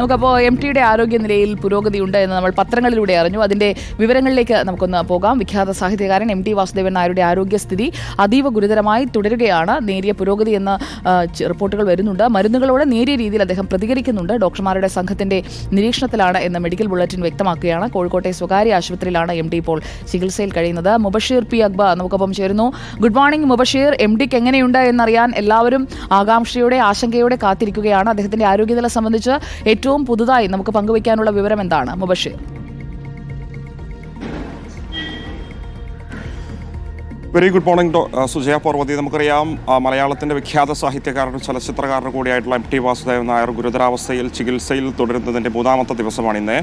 നമുക്കപ്പോൾ എം ടിയുടെ ആരോഗ്യനിലയിൽ പുരോഗതിയുണ്ട് എന്ന് നമ്മൾ പത്രങ്ങളിലൂടെ അറിഞ്ഞു. അതിന്റെ വിവരങ്ങളിലേക്ക് നമുക്കൊന്ന് പോകാം. വിഖ്യാത സാഹിത്യകാരൻ എം ടി വാസുദേവൻ നായരുടെ ആരോഗ്യസ്ഥിതി അതീവ ഗുരുതരമായി തുടരുകയാണ്. നേരിയ പുരോഗതി എന്ന റിപ്പോർട്ടുകൾ വരുന്നുണ്ട്. മരുന്നുകളോട് നേരിയ രീതിയിൽ അദ്ദേഹം പ്രതികരിക്കുന്നുണ്ട്. ഡോക്ടർമാരുടെ സംഘത്തിന്റെ നിരീക്ഷണത്തിലാണ് എന്ന് മെഡിക്കൽ ബുള്ളറ്റിൻ വ്യക്തമാക്കുകയാണ്. കോഴിക്കോട്ടെ സ്വകാര്യ ആശുപത്രിയിലാണ് എം ടി ഇപ്പോൾ ചികിത്സയിൽ കഴിയുന്നത്. മുബഷീർ പി അക്ബ നമുക്കൊപ്പം ചേരുന്നു. Good morning Mubasheer. എം ഡിക്ക് എങ്ങനെയുണ്ട് എന്നറിയാൻ എല്ലാവരും ആകാംക്ഷയോടെ ആശങ്കയോടെ കാത്തിരിക്കുകയാണ്. അദ്ദേഹത്തിന്റെ ആരോഗ്യനില സംബന്ധിച്ച് ഏറ്റവും പുതുതായി നമുക്ക് പങ്കുവയ്ക്കാനുള്ള വിവരം എന്താണ് Mubashir? Very good morning Sujaya Parvathi. നമുക്കറിയാം മലയാളത്തിന്റെ വിഖ്യാത സാഹിത്യകാരനും ചലച്ചിത്രകാരനും കൂടിയായിട്ടുള്ള എം ടി വാസുദേവൻ നായർ ഗുരുതരാവസ്ഥയിൽ ചികിത്സയിൽ തുടരുന്നതിന്റെ മൂന്നാമത്തെ ദിവസമാണ് ഇന്ന്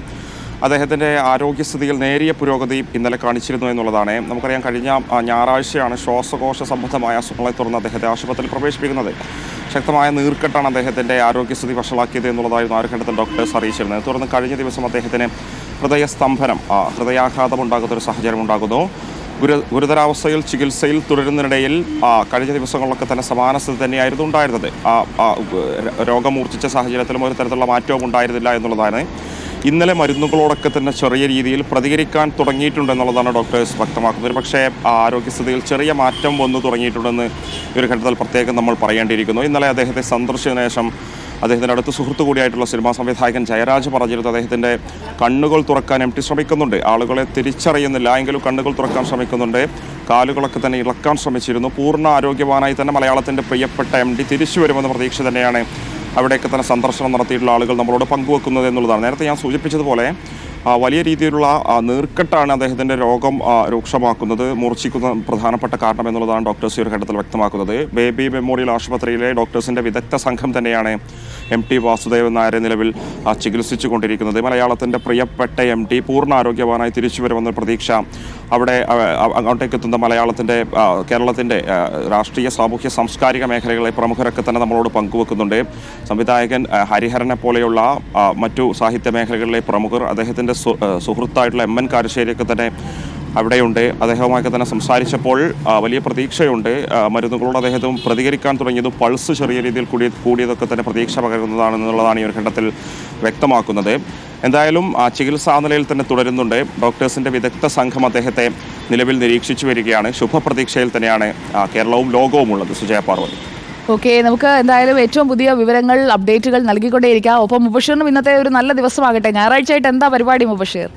അദ്ദേഹത്തിന്റെ ആരോഗ്യസ്ഥിതിയിൽ നേരിയ പുരോഗതി ഇന്നലെ കാണിച്ചിരുന്നു എന്നുള്ളതാണ്. നമുക്കറിയാം കഴിഞ്ഞ ഞായറാഴ്ചയാണ് ശ്വാസകോശ സംബന്ധമായ അസുഖങ്ങളെ തുടർന്ന് അദ്ദേഹത്തെ ആശുപത്രിയിൽ പ്രവേശിപ്പിക്കുന്നത്. ശക്തമായ നീർക്കെട്ടാണ് അദ്ദേഹത്തിന്റെ ആരോഗ്യസ്ഥിതി വഷളാക്കിയത് എന്നുള്ളതായിരുന്നു ആരോഗ്യത്തിൽ ഡോക്ടേഴ്സ് അറിയിച്ചിരുന്നത് തുടർന്ന് കഴിഞ്ഞ ദിവസം അദ്ദേഹത്തിന് ഹൃദയസ്തംഭനം ആ, ഹൃദയാഘാതം ഉണ്ടാകുന്ന ഒരു സാഹചര്യം ഉണ്ടാകുന്നു ഗുരു ഗുരുതരാവസ്ഥയിൽ ചികിത്സയിൽ തുടരുന്നതിനിടയിൽ കഴിഞ്ഞ ദിവസങ്ങളിലൊക്കെ തന്നെ സമാന സ്ഥിതി തന്നെയായിരുന്നു ഉണ്ടായിരുന്നത്. രോഗം മൂർച്ഛിച്ച സാഹചര്യത്തിലും ഒരു തരത്തിലുള്ള മാറ്റവും ഉണ്ടായിരുന്നില്ല എന്നുള്ളതാണ് ഇന്നലെ മരുന്നുകളോടൊക്കെ തന്നെ ചെറിയ രീതിയിൽ പ്രതികരിക്കാൻ തുടങ്ങിയിട്ടുണ്ടെന്നുള്ളതാണ് ഡോക്ടേഴ്സ് വ്യക്തമാക്കുന്നത്. പക്ഷേ ആരോഗ്യസ്ഥിതിയിൽ ചെറിയ മാറ്റം വന്നു തുടങ്ങിയിട്ടുണ്ടെന്ന് ഈ ഒരു ഘട്ടത്തിൽ പ്രത്യേകം നമ്മൾ പറയേണ്ടിയിരിക്കുന്നു. ഇന്നലെ അദ്ദേഹത്തെ സന്ദർശിച്ചതിനു ശേഷം അദ്ദേഹത്തിന്റെ അടുത്ത സുഹൃത്തു കൂടിയായിട്ടുള്ള സിനിമാ സംവിധായകൻ ജയരാജ് പറഞ്ഞിരുന്നു. അദ്ദേഹത്തിന്റെ കണ്ണുകൾ തുറക്കാൻ എം ടി ശ്രമിക്കുന്നുണ്ട്. ആളുകളെ തിരിച്ചറിയുന്നില്ല. എങ്കിലും കണ്ണുകൾ തുറക്കാൻ ശ്രമിക്കുന്നുണ്ട്. കാലുകളൊക്കെ തന്നെ ഇളക്കാൻ ശ്രമിച്ചിരുന്നു. പൂർണ ആരോഗ്യവാനായി തന്നെ മലയാളത്തിന്റെ പ്രിയപ്പെട്ട എം ഡി തിരിച്ചു വരുമെന്ന പ്രതീക്ഷ തന്നെയാണ് അവിടെയൊക്കെ തന്നെ സന്ദർശനം നടത്തിയിട്ടുള്ള ആളുകൾ നമ്മളോട് പങ്കുവെക്കുന്നത് എന്നുള്ളതാണ്. നേരത്തെ ഞാൻ സൂചിപ്പിച്ചതുപോലെ വലിയ രീതിയിലുള്ള നീർക്കെട്ടാണ് അദ്ദേഹത്തിന്റെ രോഗം രൂക്ഷമാക്കുന്നത് മൂർച്ഛിക്കുന്ന പ്രധാനപ്പെട്ട കാരണം എന്നുള്ളതാണ് ഡോക്ടേഴ്സ് ഈ ഒരു ഘട്ടത്തിൽ വ്യക്തമാക്കുന്നത്. ബേബി മെമ്മോറിയൽ ആശുപത്രിയിലെ ഡോക്ടേഴ്സിന്റെ വിദഗ്ധ സംഘം തന്നെയാണ് എം ടി വാസുദേവൻ നായരെ നിലവിൽ ചികിത്സിച്ചു കൊണ്ടിരിക്കുന്നത് മലയാളത്തിന്റെ പ്രിയപ്പെട്ട എം ടി പൂർണ ആരോഗ്യവാനായി തിരിച്ചു വരുമെന്ന പ്രതീക്ഷ അവിടെ അങ്ങോട്ടേക്ക് എത്തുന്ന മലയാളത്തിന്റെ കേരളത്തിന്റെ രാഷ്ട്രീയ സാമൂഹ്യ സാംസ്കാരിക മേഖലകളെ പ്രമുഖരൊക്കെ തന്നെ നമ്മളോട് പങ്കുവെക്കുന്നുണ്ട്. സംവിധായകൻ ഹരിഹരനെ പോലെയുള്ള മറ്റു സാഹിത്യ മേഖലകളിലെ പ്രമുഖർ അദ്ദേഹത്തിന്റെ സുഹൃത്തായിട്ടുള്ള എം എൻ കാരശ്ശേരിയൊക്കെ തന്നെ അവിടെയുണ്ട്. അദ്ദേഹവുമായൊക്കെ തന്നെ സംസാരിച്ചപ്പോൾ വലിയ പ്രതീക്ഷയുണ്ട്. മരുന്നുകളോട് അദ്ദേഹത്തും പ്രതികരിക്കാൻ തുടങ്ങിയതും പൾസ് ചെറിയ രീതിയിൽ കൂടി കൂടിയതൊക്കെ തന്നെ പ്രതീക്ഷ പകരുന്നതാണെന്നുള്ളതാണ് ഈ ഒരു ഘട്ടത്തിൽ വ്യക്തമാക്കുന്നത്. എന്തായാലും ചികിത്സാ നിലയിൽ തന്നെ തുടരുന്നുണ്ട്. ഡോക്ടേഴ്സിന്റെ വിദഗ്ധ സംഘം അദ്ദേഹത്തെ നിലവിൽ നിരീക്ഷിച്ചു വരികയാണ്. ശുഭപ്രതീക്ഷയിൽ തന്നെയാണ് കേരളവും ലോകവും ഉള്ളത് സുജയ പാർവതി. ഓക്കെ നമുക്ക് എന്തായാലും ഏറ്റവും പുതിയ വിവരങ്ങൾ അപ്ഡേറ്റുകൾ നൽകിക്കൊണ്ടേയിരിക്കാം. ഒപ്പം മുബഷീറിനും ഇന്നത്തെ ഒരു നല്ല ദിവസമാകട്ടെ. ഞായറാഴ്ചയായിട്ട് എന്താ പരിപാടി മുബഷീർ?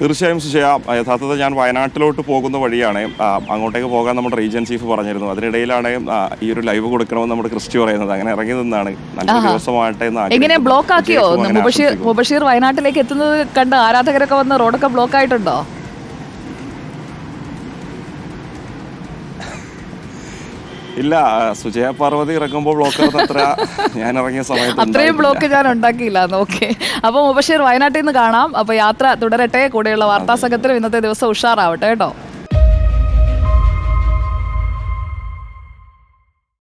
തീർച്ചയായും സുജയ യഥാർത്ഥത്തിൽ ഞാൻ വയനാട്ടിലോട്ട് പോകുന്ന വഴിയാണ്. അങ്ങോട്ടേക്ക് പോകാൻ നമ്മുടെ റീജിയൻ ചീഫ് പറഞ്ഞിരുന്നു. അതിനിടയിലാണ് ഈ ഒരു ലൈവ് കൊടുക്കണമെന്ന് നമ്മുടെ ക്രിസ്റ്റി പറയുന്നത്. അങ്ങനെ ഇറങ്ങി നിന്നാണ്. നല്ല. ദിവസമാകട്ടെ എങ്ങനെ ബ്ലോക്ക് ആക്കിയോ? മുബഷീർ വയനാട്ടിലേക്ക് എത്തുന്നത് കണ്ട് ആരാധകരൊക്കെ വന്ന് റോഡൊക്കെ ബ്ലോക്ക് ആയിട്ടുണ്ടോ? ഇല്ല സുജയ പാർവതി ഇറങ്ങുമ്പോൾ ബ്ലോക്ക് അത്ര ഞാൻ ഇറങ്ങിയ സമയത്ത് അത്രയും ബ്ലോക്ക് ഞാൻ ഉണ്ടാക്കിയില്ല ഓക്കെ അപ്പോൾ മുബഷീർ വയനാട്ടിൽ നിന്ന് കാണാം. അപ്പോൾ യാത്ര തുടരട്ടെ കൂടെയുള്ള വാർത്താ സംഘത്തിലും ഇന്നത്തെ ദിവസം ഉഷാറാവട്ടെ കേട്ടോ.